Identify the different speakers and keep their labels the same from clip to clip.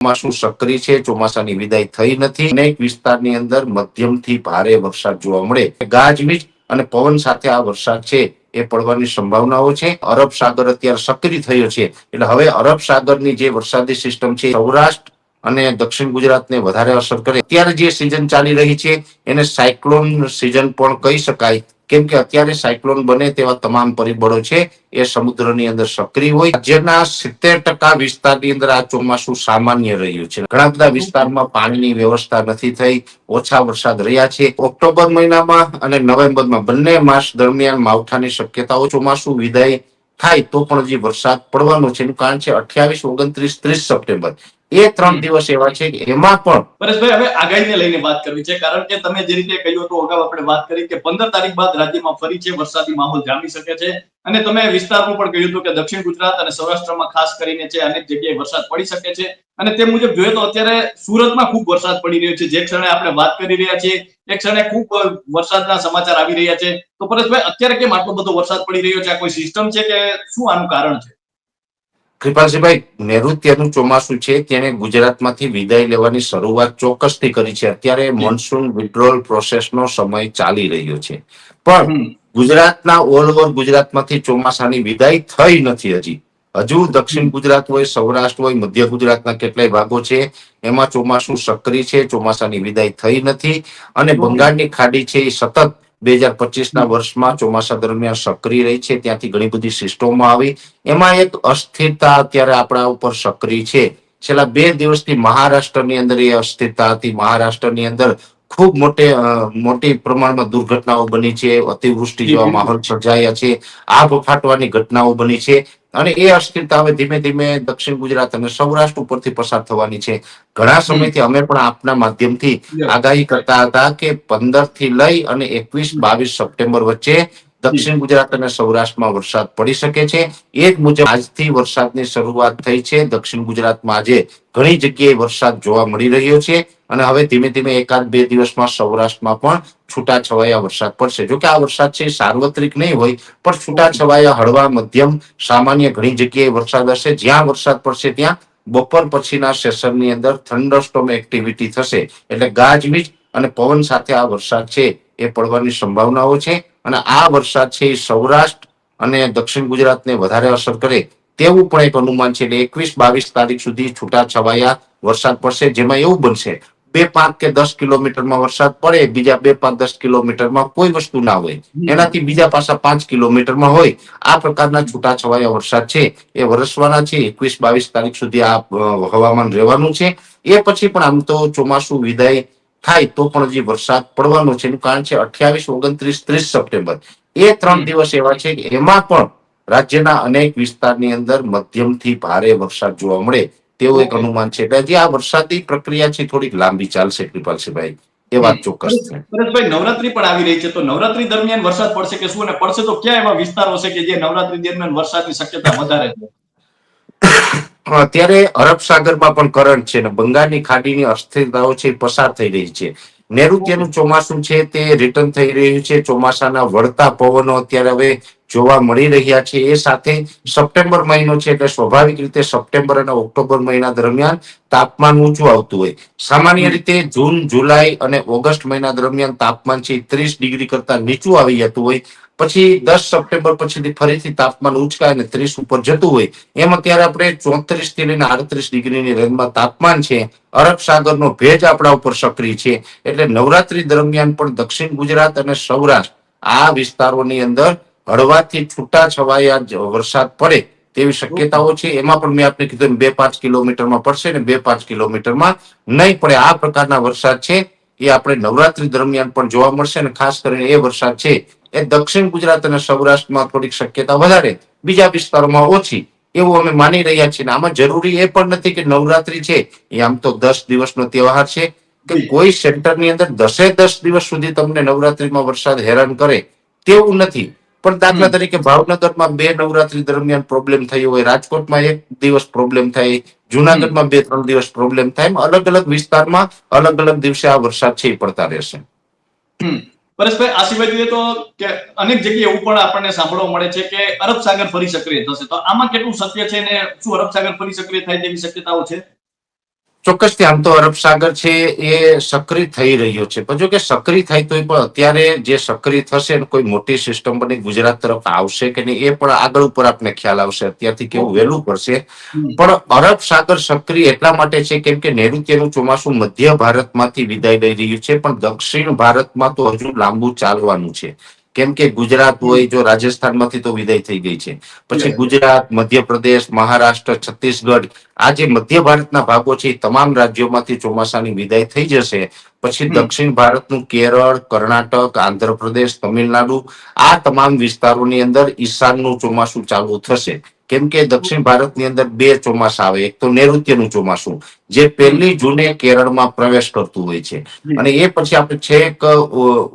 Speaker 1: ચોમાસું સક્રિય છે, ચોમાસાની વિદાય થઈ નથી. અનેક વિસ્તારની અંદર મધ્યમથી ભારે વરસાદ જોવા મળે. ગાજવીજ અને પવન સાથે આ વરસાદ છે એ પડવાની સંભાવનાઓ છે. અરબ સાગર અત્યારે સક્રિય થયો છે. એટલે હવે અરબ સાગરની જે વરસાદી સિસ્ટમ છે, સૌરાષ્ટ્ર અને દક્ષિણ ગુજરાતને વધારે અસર કરે. અત્યારે જે સિઝન ચાલી રહી છે, એને સાયક્લોન સિઝન પણ કહી શકાય. કેમ કે અત્યારે સાયક્લોન બને તેવા તમામ પરિબળો છે, એ સમુદ્રની અંદર સક્રિય હોય. રાજ્યના સિત્તેર ટકા વિસ્તારની અંદર આ ચોમાસું સામાન્ય રહ્યું છે. ઘણા બધા વિસ્તારમાં પાણીની વ્યવસ્થા નથી થઈ, ઓછા વરસાદ રહ્યા છે. ઓક્ટોબર મહિનામાં અને નવેમ્બરમાં બંને માસ દરમિયાન માવઠાની શક્યતાઓ ચોમાસું વિદાય થાય તો પણ હજી વરસાદ પડવાનો છે. એનું કારણ છે અઠ્યાવીસ, ઓગણત્રીસ, ત્રીસ સપ્ટેમ્બર. એ ત્રણ દિવસ એવા છે એમાં પણ
Speaker 2: પરેશભાઈ, હવે આગાહીને લઈને વાત કરવી છે. કારણ કે તમે જે રીતે કહ્યું હતું, અગાઉ આપણે વાત કરી કે પંદર તારીખ બાદ રાજ્યમાં ફરી છે, વરસાદી માહોલ જામી શકે છે. અને તમે વિસ્તારમાં પણ કહ્યું હતું કે દક્ષિણ ગુજરાત અને સૌરાષ્ટ્રમાં ખાસ કરીને છે, અનેક જગ્યાએ વરસાદ પડી શકે છે. અને તે મુજબ જોઈએ તો અત્યારે સુરતમાં ખૂબ વરસાદ પડી રહ્યો છે. જે ક્ષણે આપણે વાત કરી રહ્યા છીએ, એ ક્ષણે ખૂબ વરસાદના સમાચાર આવી રહ્યા છે. તો પરેશભાઈ, અત્યારે કેમ આટલો બધો વરસાદ પડી રહ્યો છે? આ કોઈ સિસ્ટમ છે કે શું આનું કારણ છે?
Speaker 1: કૃપાલસિંહભાઈ નૈઋત્યનું ચોમાસું છે તેને ગુજરાતમાંથી વિદાય લેવાની શરૂઆત ચોક્કસથી કરી છે. અત્યારે મોન્સૂન વિડ્રોલ પ્રોસેસનો સમય ચાલી રહ્યો છે. પણ ગુજરાતના ઓલ ઓવર ગુજરાતમાંથી ચોમાસાની વિદાય થઈ નથી હજી. હજુ દક્ષિણ ગુજરાત હોય સૌરાષ્ટ્ર હોય મધ્ય ગુજરાતના કેટલાય ભાગો છે એમાં ચોમાસું સક્રિય છે ચોમાસાની વિદાય થઈ નથી. અને બંગાળની ખાડી છે એ સતત બે હજાર પચીસના વર્ષમાં ચોમાસા દરમિયાન સક્રિય રહી છે. ત્યાંથી ઘણી બધી સિસ્ટમો આવી. એમાં એક અસ્થિરતા અત્યારે આપણા ઉપર સક્રિય છે. છેલ્લા બે દિવસથી મહારાષ્ટ્રની અંદર એ અસ્થિરતા હતી. મહારાષ્ટ્રની અંદર ખૂબ મોટે મોટી પ્રમાણમાં દુર્ઘટનાઓ બની છે અતિવૃષ્ટિ જેવા માહોલ સર્જાયા છે આગ ફાટવાની ઘટનાઓ બની છે અને એ અસ્થિરતા હવે ધીમે ધીમે દક્ષિણ ગુજરાત અને સૌરાષ્ટ્ર ઉપરથી પસાર થવાની છે. ઘણા સમયથી અમે પણ આપના માધ્યમથી આગાહી કરતા હતા કે પંદરથી લઈ અને એકવીસ બાવીસ સપ્ટેમ્બર વચ્ચે દક્ષિણ ગુજરાત અને સૌરાષ્ટ્રમાં વરસાદ પડી શકે છે. એ જ મુજબ આજથી વરસાદની શરૂઆત થઈ છે. દક્ષિણ ગુજરાતમાં આજે ઘણી જગ્યાએ વરસાદ જોવા મળી રહ્યો છે અને હવે ધીમે ધીમે એકાદ બે દિવસમાં સૌરાષ્ટ્રમાં પણ છૂટા છવાયા વરસાદ પડશે. જોકે આ વરસાદ છે સાર્વત્રિક નહીં હોય, પણ છૂટા છવાયા હળવા મધ્યમ સામાન્ય ઘણી જગ્યાએ વરસાદ હશે. જ્યાં વરસાદ પડશે ત્યાં બપોર પછીના સેશનની અંદર થંડરસ્ટોમ એક્ટિવિટી થશે. એટલે ગાજવીજ અને પવન સાથે આ વરસાદ છે એ પડવાની સંભાવનાઓ છે. અને આ વરસાદ છે સૌરાષ્ટ્ર અને દક્ષિણ ગુજરાતને વધારે અસર કરે તેવું પણ એક અનુમાન છે. એટલે એકવીસ બાવીસ તારીખ સુધી છૂટા છવાયા વરસાદ પડશે. જેમાં એવું બનશે, બે પાંચ કે દસ કિલોમીટરમાં વરસાદ પડે, બીજા બે પાંચ દસ કિલોમીટરમાં કોઈ વસ્તુ ના હોય. એનાથી બીજા પાછા પાંચ કિલોમીટરમાં હોય. આ પ્રકારના છૂટા છવાયા વરસાદ છે. એ વરસવાના છે. એકવીસ બાવીસ તારીખ સુધી આ હવામાન રહેવાનું છે. એ પછી પણ આમ તો ચોમાસું, વિદાય થાય તો પણ હજી વરસાદ પડવાનો છે. એનું કારણ છે અઠ્યાવીસ ઓગણત્રીસ ત્રીસ સપ્ટેમ્બર. એ ત્રણ દિવસ એવા છે કે એમાં પણ રાજ્યના અનેક વિસ્તારની અંદર મધ્યમથી ભારે વરસાદ જોવા મળે તેવું એક અનુમાન છે. એટલે હજી આ વરસાદી પ્રક્રિયા છે થોડીક લાંબી ચાલશે કૃપાલસિંહભાઈ એ વાત ચોક્કસ છે.
Speaker 2: પરેશભાઈ નવરાત્રી પણ આવી રહી છે. તો નવરાત્રી દરમિયાન વરસાદ પડશે કે શું? અને પડશે તો ક્યાં એવા વિસ્તારો છે કે જે નવરાત્રી દરમિયાન વરસાદની શક્યતા વધારે છે?
Speaker 1: અત્યારે અરબ સાગરમાં પણ કરંટ છે અને બંગાળની ખાડીની અસ્થિરતાઓ છે પસાર થઈ રહી છે. નૈઋત્યનું ચોમાસું છે તે રિટર્ન થઈ રહ્યું છે. ચોમાસાના વળતા પવનો અત્યારે હવે જોવા મળી રહ્યા છે. એ સાથે સપ્ટેમ્બર મહિનો છે એટલે સ્વાભાવિક રીતે સપ્ટેમ્બર અને ઓક્ટોબર મહિના દરમિયાન તાપમાન ઊંચું આવતું હોય. સામાન્ય રીતે જૂન જુલાઈ અને ઓગસ્ટ મહિના દરમિયાન તાપમાન છે ત્રીસ ડિગ્રી કરતા નીચું આવી જતું હોય. પછી દસ સપ્ટેમ્બર પછીથી ફરીથી તાપમાન ઉચકાય અને ત્રીસ ઉપર જતું હોય. એમ અત્યારે આપણે ચોત્રીસથી લઈને આડત્રીસ ડિગ્રીની રેન્જમાં તાપમાન છે. અરબ સાગરનો ભેજ આપણા ઉપર સક્રિય છે. એટલે નવરાત્રી દરમિયાન પણ દક્ષિણ ગુજરાત અને સૌરાષ્ટ્ર આ વિસ્તારોની અંદર હળવાથી છૂટા છવાયા વરસાદ પડે તેવી શક્યતાઓ છે. એમાં પણ મેં આપને કીધું બે પાંચ કિલોમીટરમાં પડશે ને બે પાંચ કિલોમીટરમાં નહીં પડે. આ પ્રકારના વરસાદ છે એ આપણે નવરાત્રી દરમિયાન પણ જોવા મળશે અને ખાસ કરીને એ વરસાદ છે એ દક્ષિણ ગુજરાત અને સૌરાષ્ટ્રમાં થોડીક શક્યતા વધારે બીજા વિસ્તારોમાં ઓછી. એવું અમે માની રહ્યા છીએ આમાં જરૂરી એ પણ નથી કે નવરાત્રી છે એ આમ તો દસ દિવસનો તહેવાર છે કે કોઈ સેન્ટરની અંદર દસે દસ દિવસ સુધી તમને નવરાત્રીમાં વરસાદ હેરાન કરે તેવું નથી. પણ દાખલા તરીકે ભાવનગરમાં બે નવરાત્રી દરમિયાન પ્રોબ્લેમ થયો હોય રાજકોટમાં એક દિવસ પ્રોબ્લેમ થાય જુનાગઢમાં બે ત્રણ દિવસ પ્રોબ્લેમ થાય અલગ અલગ વિસ્તારમાં અલગ અલગ દિવસે આ વરસાદ છે એ પડતા રહેશે.
Speaker 2: પરેશભાઈ આ સિવાય જોઈએ તો કે અનેક જગ્યાએ એવું પણ આપણને સાંભળવા મળે છે કે અરબ સાગર ફરી સક્રિય થશે. તો આમાં કેટલું સત્ય છે ને શું અરબ સાગર ફરી સક્રિય થાય તેવી શક્યતાઓ છે?
Speaker 1: ચોક્કસથી આમ તો અરબ સાગર છે એ સક્રિય થઈ રહ્યો છે. પણ જો કે સક્રિય થાય તો પણ અત્યારે જે સક્રિય થશે કોઈ મોટી સિસ્ટમ બની ગુજરાત તરફ આવશે કે નહીં એ પણ આગળ ઉપર આપને ખ્યાલ આવશે. અત્યારથી કેવું વહેલું પડશે. પણ અરબ સાગર સક્રિય એટલા માટે છે કેમ કે નૈઋત્યનું ચોમાસું મધ્ય ભારતમાંથી વિદાય લઈ રહ્યું છે. પણ દક્ષિણ ભારતમાં તો હજુ લાંબુ ચાલવાનું છે. કેમ કે ગુજરાત હોય જો રાજસ્થાનમાંથી તો વિદાય થઈ ગઈ છે. પછી ગુજરાત મધ્યપ્રદેશ મહારાષ્ટ્ર છત્તીસગઢ આ જે મધ્ય ભારતના ભાગો છે તમામ રાજ્યોમાંથી ચોમાસાની વિદાય થઈ જશે. પછી દક્ષિણ ભારતનું કેરળ કર્ણાટક આંધ્રપ્રદેશ તમિલનાડુ આ તમામ વિસ્તારોની અંદર ઈશાનનું ચોમાસું ચાલુ થશે. કેમ કે દક્ષિણ ભારતની અંદર બે ચોમાસા આવે એક તો નૈઋત્યનું ચોમાસું જે પહેલી જૂને કેરળમાં પ્રવેશ કરતું હોય છે. અને એ પછી આપણે છેક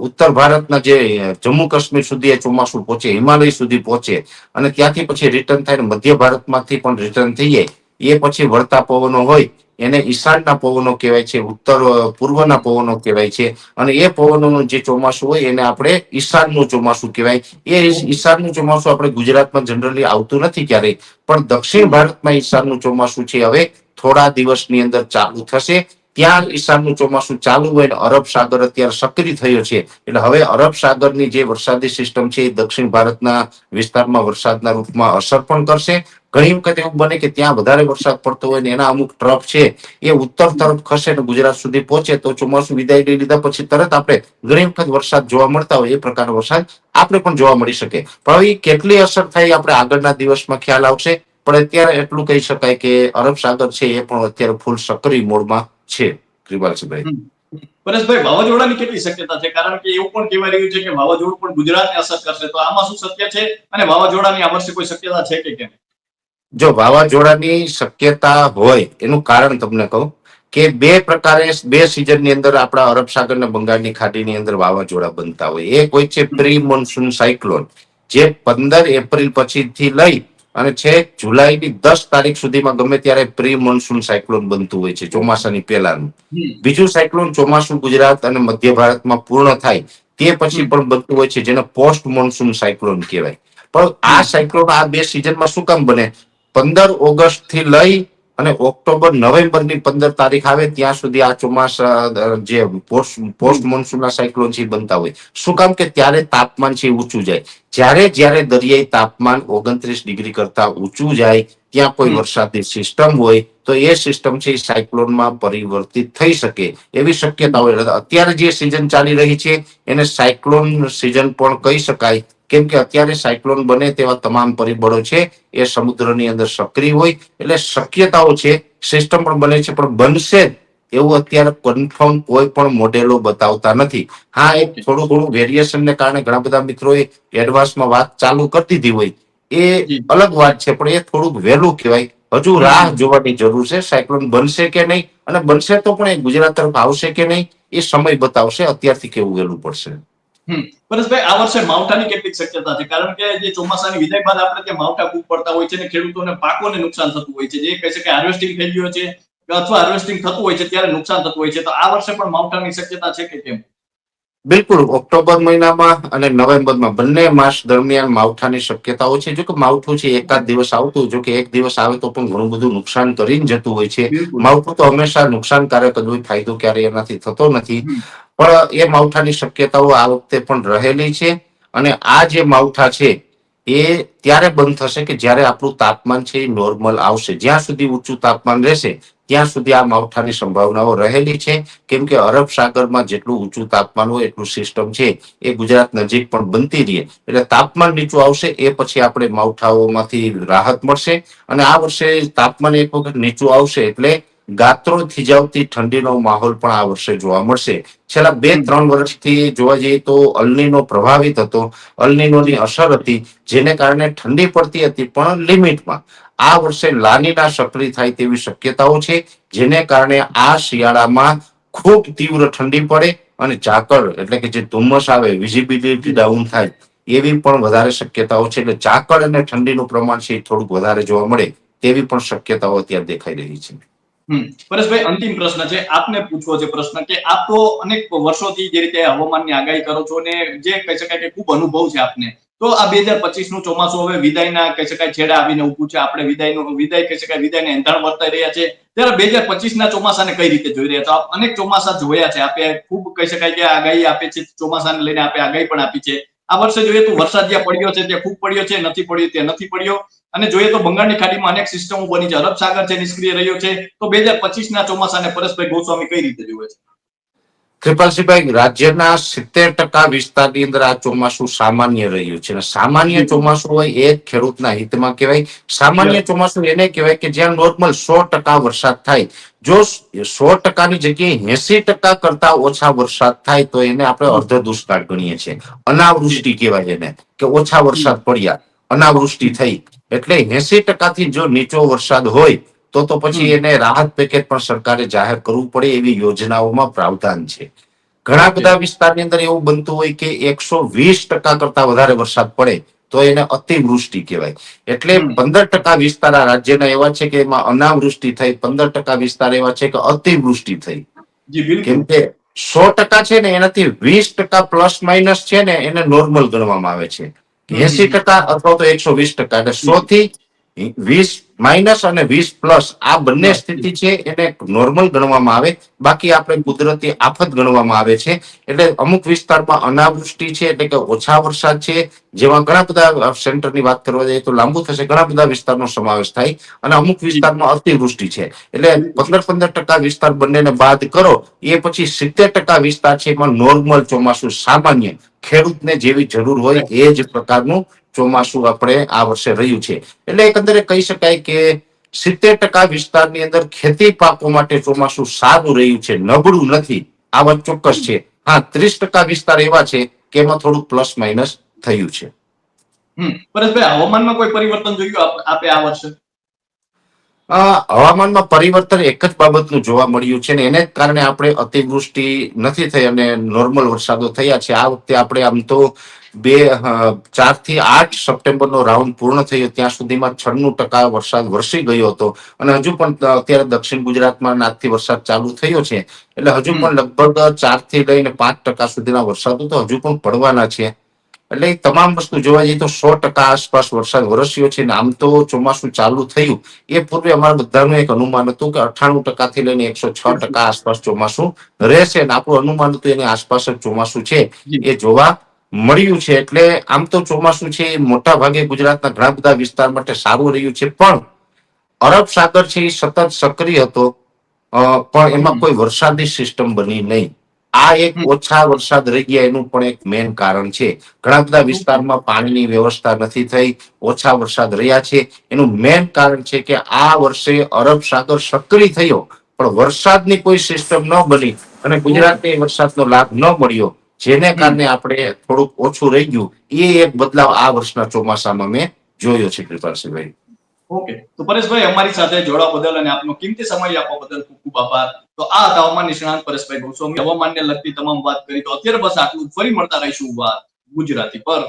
Speaker 1: ઉત્તર ભારતના જે જમ્મુ કાશ્મીર સુધી એ ચોમાસું પહોંચે હિમાલય સુધી પહોંચે અને ત્યાંથી પછી રિટર્ન થાય ને મધ્ય ભારતમાંથી પણ રિટર્ન થઈ જાય એ પછી વળતા પવનો હોય એને ઈશાનના પવનો કહેવાય છે, ઉત્તર પૂર્વના પવનો કહેવાય છે. અને એ પવનોનું જે ચોમાસું હોય એને આપણે ઈશાનનું ચોમાસું કહેવાય. એ ઈશાનનું ચોમાસું આપણે ગુજરાતમાં જનરલી આવતું નથી ક્યારેય. પણ દક્ષિણ ભારતમાં ઈશાનનું ચોમાસું છે, હવે થોડા દિવસની અંદર ચાલુ થશે. ત્યાં ઈશાનનું ચોમાસું ચાલુ હોય અને અરબ સાગર અત્યારે સક્રિય થયો છે. એટલે હવે અરબ સાગરની જે વરસાદી સિસ્ટમ છે એ દક્ષિણ ભારતના વિસ્તારમાં વરસાદના રૂપમાં અસર પણ કરશે. ઘણી વખત એવું બને કે ત્યાં વધારે વરસાદ પડતો હોય ને એના અમુક ટ્રફ છે, એ ઉત્તર તરફ ખસે ને ગુજરાત સુધી પહોંચે તો ચોમાસું વિદાય લીધા પછી તરત આપણે ઘણી વખત વરસાદ જોવા મળતા હોય, એ પ્રકારનો વરસાદ આપણે પણ જોવા મળી શકે. પણ હવે કેટલી અસર થાય આપણે આગળના દિવસમાં ખ્યાલ આવશે, પણ અત્યારે એટલું કહી શકાય કે અરબ સાગર છે એ પણ અત્યારે ફૂલ સક્રિય મોડમાં છે, કૃપાલસિંહભાઈ.
Speaker 2: પરેશભાઈ, વાવાઝોડાની કેટલી શક્યતા છે? કારણ કે એવું પણ કહેવાય રહ્યું છે કે વાવાઝોડું પણ ગુજરાતને અસર કરશે. તો આમાં શું સત્ય છે? અને વાવાઝોડાની આ વર્ષે કોઈ શક્યતા છે કે કેમ?
Speaker 1: જો વાવાઝોડાની શક્યતા હોય એનું કારણ તમને કહું કે બે પ્રકારે બે સિઝનની અંદર આપણા અરબ સાગર અને બંગાળની ખાડીની અંદર વાવાઝોડા બનતા હોય. એક હોય છે પ્રી મોન્સૂન સાયક્લોન જે પંદર એપ્રિલ પછીથી લઈ અને છેક જુલાઈની દસ તારીખ સુધીમાં ગમે ત્યારે પ્રી મોન્સૂન સાયક્લોન બનતું હોય છે ચોમાસાની પહેલાનું. બીજું સાયક્લોન ચોમાસું ગુજરાત અને મધ્ય ભારતમાં પૂર્ણ થાય તે પછી પણ બનતું હોય છે જેને પોસ્ટ મોન્સૂન સાયક્લોન કહેવાય. પણ આ સાયક્લોન આ બે સિઝનમાં શું કામ બને? પંદર ઓગસ્ટથી લઈ અને ઓક્ટોબર નવેમ્બરની પંદર તારીખ આવે ત્યાં સુધી આ ચોમાસા જે પોસ્ટ પોસ્ટ મોન્સૂનના સાયક્લોન છે બનતા હોય. શું કામ કે ત્યારે તાપમાન છે ઊંચું જાય. જ્યારે જ્યારે દરિયાઈ તાપમાન ઓગણત્રીસ ડિગ્રી કરતા ઊંચું જાય ત્યાં કોઈ. વરસાદની સિસ્ટમ હોય તો એ સિસ્ટમ છે સાયક્લોનમાં પરિવર્તિત થઈ શકે એવી શક્યતા હોય. અત્યારે જે સિઝન ચાલી રહી છે એને સાયક્લોન સિઝન પણ કહી શકાય કેમ કે અત્યારે સાયક્લોન બને તેવા તમામ પરિબળો છે એ સમુદ્રની અંદર સક્રિય હોય એટલે શક્યતાઓ છે સિસ્ટમ પણ બને છે પણ બનશે એવું અત્યારે કન્ફર્મ કોઈ પણ મોડેલો બતાવતા નથી. હા એક. થોડું ઘણું વેરિએશનને કારણે ઘણા બધા મિત્રોએ એડવાન્સમાં વાત ચાલુ કરી દીધી હોય. એ અલગ વાત છે પણ એ થોડુંક વહેલું કહેવાય. હજુ રાહ જોવાની જરૂર છે સાયક્લોન બનશે કે નહીં? અને બનશે તો પણ એ ગુજરાત તરફ આવશે કે નહીં? એ સમય બતાવશે અત્યારથી કેવું વહેલું પડશે.
Speaker 2: પરેશભાઈ, આ વર્ષે માવઠાની કેટલીક શક્યતા છે? કારણ કે જે ચોમાસાની વિદાય બાદ આપણે ત્યાં માવઠા ખૂબ પડતા હોય છે અને ખેડૂતોને પાકોને નુકસાન થતું હોય છે. જે કહે છે કે હાર્વેસ્ટિંગ થઈ ગયો છે અથવા હાર્વેસ્ટિંગ થતું હોય છે, ત્યારે નુકસાન થતું હોય છે. તો આ વર્ષે પણ માવઠાની શક્યતા છે કે કેમ?
Speaker 1: બિલકુલ ઓક્ટોબર મહિનામાં અને નવેમ્બરમાં બંને માસ દરમિયાન માવઠાની શક્યતાઓ છે. જો કે માવઠું છે એકાદ દિવસ આવતું જો કે એક દિવસ આવે તો પણ ઘણું બધું નુકસાન કરીને જતું હોય છે. માવઠું તો હંમેશા નુકસાનકારક જ હોય ફાયદો ક્યારેય એનાથી થતો નથી. પણ એ માવઠાની શક્યતાઓ આ વખતે પણ રહેલી છે અને આ જે માવઠા છે એ ત્યારે બંધ થશે કે જ્યારે આપણું તાપમાન છે એ નોર્મલ આવશે. જ્યાં સુધી ઊંચું તાપમાન રહેશે ત્યાં સુધી આ માવઠાની સંભાવનાઓ રહેલી છે. કેમ કે અરબ સાગરમાં જેટલું ઊંચું તાપમાન હોય, એટલું સિસ્ટમ છે, એ ગુજરાત નજીક પણ બનતી રહે. એટલે તાપમાન નીચું આવશે, એ પછી આપણે માવઠાઓમાંથી રાહત મળશે. અને આ વર્ષે તાપમાન એક વખત નીચું આવશે એટલે ગાત્રો થીજાવતી ઠંડીનો માહોલ પણ આ વર્ષે જોવા મળશે. છેલ્લા બે ત્રણ વર્ષથી જોવા જઈએ તો અલનીનો પ્રભાવિત હતો. અલનીનોની અસર હતી જેને કારણે ઠંડી પડતી હતી પણ લિમિટમાં. આ વર્ષે લાનીના સક્રિય થાય તેવી શક્યતાઓ છે જેને કારણે આ શિયાળામાં ખૂબ તીવ્ર ઠંડી પડે અને ઝાકળ એટલે કે જે ધુમ્મસ આવે વિઝિબિલિટી ડાઉન થાય એવી પણ વધારે શક્યતાઓ છે. એટલે ઝાકળ અને ઠંડીનું પ્રમાણ છે એ થોડુંક વધારે જોવા મળે તેવી પણ શક્યતાઓ અત્યારે દેખાઈ રહી છે.
Speaker 2: પરેશભાઈ, અંતિમ પ્રશ્ન છે. આપને પૂછવો છે પ્રશ્ન કે આપ તો અનેક વર્ષોથી જે રીતે હવામાનની આગાહી કરો છો ને જે કહી શકાય કે ખૂબ અનુભવ છે આપને. તો આ બે હજાર પચીસનું ચોમાસું હવે વિદાયના કહી શકાય છેડા આવીને ઉભું છે. આપણે વિદાયનું વિદાય કહી શકાય, વિદાયને એંધાણ વર્તાઈ રહ્યા છે. ત્યારે બે હજાર પચીસ ના ચોમાસાને કઈ રીતે જોઈ રહ્યા છો? આપ અનેક ચોમાસા જોયા છે. આપે ખૂબ કહી શકાય કે આગાહી આપે છે. ચોમાસાને લઈને આપે આગાહી પણ આપી છે. આ વર્ષે જોઈએ તો વરસાદ જ્યાં પડ્યો છે, ત્યાં ખૂબ પડ્યો છે, નથી પડ્યો, ત્યાં નથી પડ્યો. અને જોઈએ તો બંગાળની ખાડીમાં અનેક સિસ્ટમો બની છે. અરબ સાગર છે નિષ્ક્રિય રહ્યો છે, તો બે હજાર પચીસ ના ચોમાસાને પરેશભાઈ ગોસ્વામી કઈ રીતે જોવે છે?
Speaker 1: કૃપાલસિંહભાઈ રાજ્યના સિત્તેર ટકા વિસ્તારની અંદર આ ચોમાસું સામાન્ય રહ્યું છે. સામાન્ય ચોમાસું હોય એ ખેડૂતના હિતમાં કહેવાય. સામાન્ય ચોમાસું એને કહેવાય કે જ્યાં નોર્મલ સો ટકા વરસાદ થાય. જો સો ટકાની જગ્યાએ એસી ટકા કરતા ઓછા વરસાદ થાય તો એને આપણે અર્ધ દુષ્કાળ ગણીએ છીએ. અનાવૃષ્ટિ કહેવાય એને કે ઓછા વરસાદ પડ્યા અનાવૃષ્ટિ થઈ. એટલે એસી ટકાથી જો નીચો વરસાદ હોય તો તો પછી એને રાહત પેકેજ પણ સરકારે જાહેર કરવું પડે એવી યોજનાઓમાં પ્રાવધાન છે. ઘણા બધા વિસ્તારની અંદર એવું બનતું હોય કે એકસો વીસ ટકા કરતા વધારે વરસાદ પડે તો એને અતિવૃષ્ટિ કહેવાય. એટલે પંદર ટકા વિસ્તાર આ રાજ્યના એવા છે કે એમાં અનાવૃષ્ટિ થઈ પંદર ટકા વિસ્તાર એવા છે કે અતિવૃષ્ટિ થઈ. કેમ કે સો ટકા છે ને એનાથી વીસ ટકા પ્લસ માઇનસ છે ને એને નોર્મલ ગણવામાં આવે છે. એસી ટકા અથવા તો એકસો વીસ ટકા. એટલે સો થી વીસ માઇનસ અને વીસ પ્લસ આ બંને સ્થિતિ છે એને નોર્મલ ગણવામાં આવે. બાકી આપણે કુદરતી આફત ગણવામાં આવે છે. એટલે અમુક વિસ્તારમાં અનાવૃષ્ટિ છે એટલે કે ઓછા વરસાદ છે જેમાં ઘણા બધા સેન્ટરની વાત કરવા જઈએ તો લાંબુ થશે ઘણા બધા વિસ્તારનો સમાવેશ થાય અને અમુક વિસ્તારમાં અતિવૃષ્ટિ છે. એટલે પંદર પંદર ટકા વિસ્તાર બંનેને બાદ કરો એ પછી સિત્તેર ટકા વિસ્તાર છે એમાં નોર્મલ ચોમાસું સામાન્ય ખેડૂતને જેવી જરૂર હોય એ જ પ્રકારનું ચોમાસું આપણે આ વર્ષે રહ્યું છે. એટલે એકંદરે કહી શકાય કે સિત્તેર ટકા વિસ્તારની અંદર ખેતી પાકો માટે ચોમાસું સારું રહ્યું છે નબળું નથી. આ વાત ચોક્કસ છે. હા ત્રીસ ટકા વિસ્તાર એવા છે કે એમાં થોડું પ્લસ માઇનસ થયું છે.
Speaker 2: પરેશભાઈ હવામાનમાં કોઈ પરિવર્તન જોયું આપે આ વર્ષે?
Speaker 1: હવામાનમાં પરિવર્તન એક જ બાબતનું જોવા મળ્યું છે ને એને જ કારણે આપણે અતિવૃષ્ટિ નથી થઈ અને નોર્મલ વરસાદો થયા છે. આ વખતે આપણે આમ તો બે ચારથી આઠ સપ્ટેમ્બરનો રાઉન્ડ પૂર્ણ થયો. ત્યાં સુધીમાં છન્નું ટકા વરસાદ વરસી ગયો હતો. અને હજુ પણ અત્યારે દક્ષિણ ગુજરાતમાં આજથી વરસાદ ચાલુ થયો છે. એટલે હજુ પણ લગભગ ચારથી લઈને પાંચ ટકા સુધીના વરસાદો તો હજુ પણ પડવાના છે. એટલે તમામ વસ્તુ જોવા જઈએ તો સો ટકા આસપાસ વરસાદ વરસ્યો છે. આમ તો ચોમાસું ચાલુ થયું. એ પૂર્વે અમારા બધાનું એક અનુમાન હતું કે અઠ્ઠાણું ટકા થી લઈને એકસો છ ટકા આસપાસ ચોમાસું રહેશે. અને આપણું અનુમાન હતું એની આસપાસ જ ચોમાસું છે. એ જોવા મળ્યું છે એટલે આમ તો ચોમાસું છે એ મોટા ભાગે ગુજરાતના ઘણા બધા વિસ્તાર માટે સારું રહ્યું છે પણ અરબ સાગર છે એ સતત સક્રિય હતો પણ એમાં કોઈ વરસાદી સિસ્ટમ બની નહીં. આ એક ઓછા વરસાદ રહી ગયા એનું પણ એક મેન કારણ છે. ઘણા બધા વિસ્તારમાં પાણીની વ્યવસ્થા નથી થઈ ઓછા વરસાદ રહ્યા છે. એનું મેન કારણ છે કે આ વર્ષે અરબ સાગર સક્રિય થયો પણ વરસાદની કોઈ સિસ્ટમ ન બની અને ગુજરાતને વરસાદનો લાભ ન મળ્યો. જેને કારણે આપણે થોડુંક ઓછું રહી ગયું એ એક બદલાવ આ વર્ષના ચોમાસામાં મેં જોયો છે કૃપાલસિંહભાઈ.
Speaker 2: ઓકે. તો પરેશભાઈ અમારી સાથે જોડાવા બદલ અને આપનો કિંમતી સમય આપવા બદલ ખૂબ ખૂબ આભાર. તો આ હતા હવામાન નિષ્ણાંત પરેશભાઈ ગોસ્વામી. હવામાનને લગતી તમામ વાત કરી. તો અત્યારે બસ આટલું ફરી મળતા રહીશું વાત ગુજરાતી પર.